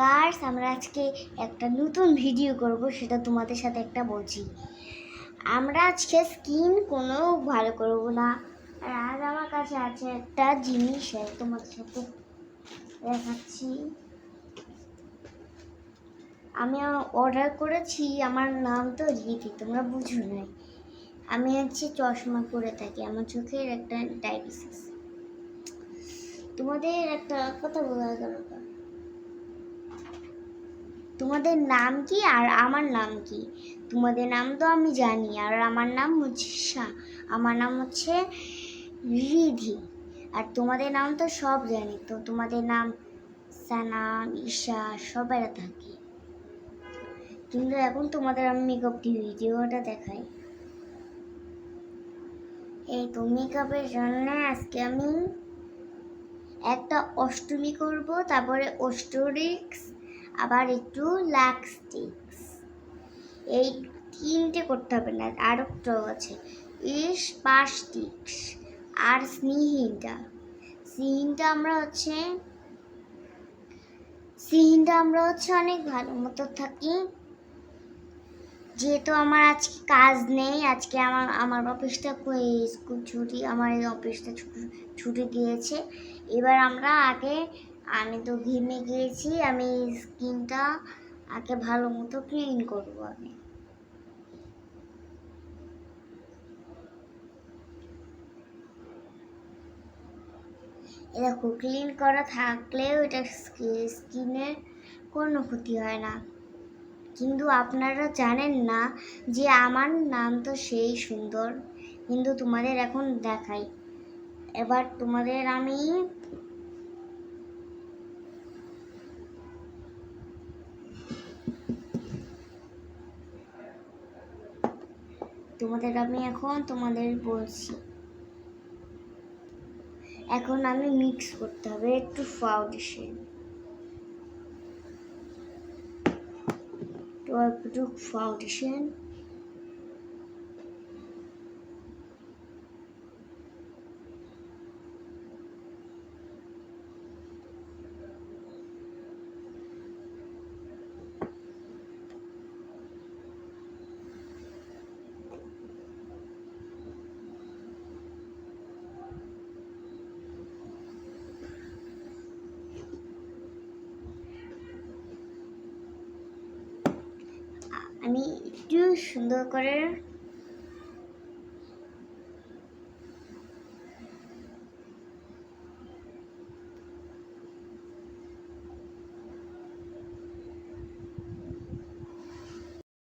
Girls, আমরা আজকে একটা নতুন ভিডিও করব, সেটা তোমাদের সাথে একটা বলছি। আমরা আজকে স্কিন কোনো ভালো করব না, আর আজ আমার কাছে আছে একটা জিনিস তোমাদের সাথে দেখাচ্ছি। আমি অর্ডার করেছি, আমার নাম তো রীতি তোমরা বুঝো নাই। আমি হচ্ছে চশমা পরে থাকি, আমার চোখের একটা ডায়াবেটিস তোমাদের একটা কথা বলা না। তোমাদের নাম কি আর আমার নাম কি? তোমাদের নাম তো আমি জানি, আর আমার নাম হচ্ছে শা- আমার নাম হচ্ছে রিধি। আর তোমাদের নাম তো সব জানি, তো তোমাদের নাম সানা, ঈশা সবাই থাকে। কিন্তু এখন তোমাদের আমি মেকআপ ভিডিওটা দেখাই। এই তো মেকআপের জন্য আজকে আমি একটা অষ্টমী করব, তারপরে অস্টোরিক্স আবার একটু লাক্সটিক্স এই তিনটে করতে হবে না, আর একটাও আছে। ইস পাস্টিক্স আর স্নেহিনটা স্নেহিনটা আমরা হচ্ছে স্নেহিনটা আমরা হচ্ছে অনেক ভালো মতো থাকি। যেহেতু আমার আজকে কাজ নেই, আজকে আমার আমার অফিসটা স্কুল ছুটি, আমার এই অফিসটা ছুটি দিয়েছে। এবার আমরা আগে আমি তো ঘেমে গিয়েছি, আমি স্কিনটা আগে ভালো মতো ক্লিন করব আমি। এরকম ক্লিন করা থাকলেও এটা স্কিনের কোনো ক্ষতি হয় না। কিন্তু আপনারা জানেন না যে আমার নাম তো সেই সুন্দর, কিন্তু তোমাদের এখন দেখাই। এবার তোমাদের আমি তোমাদের আমি এখন তোমাদের বলছি। এখন আমি মিক্স করতে হবে একটু ফাউন্ডেশন একটু ফাউন্ডেশন আমি একটু সুন্দর করে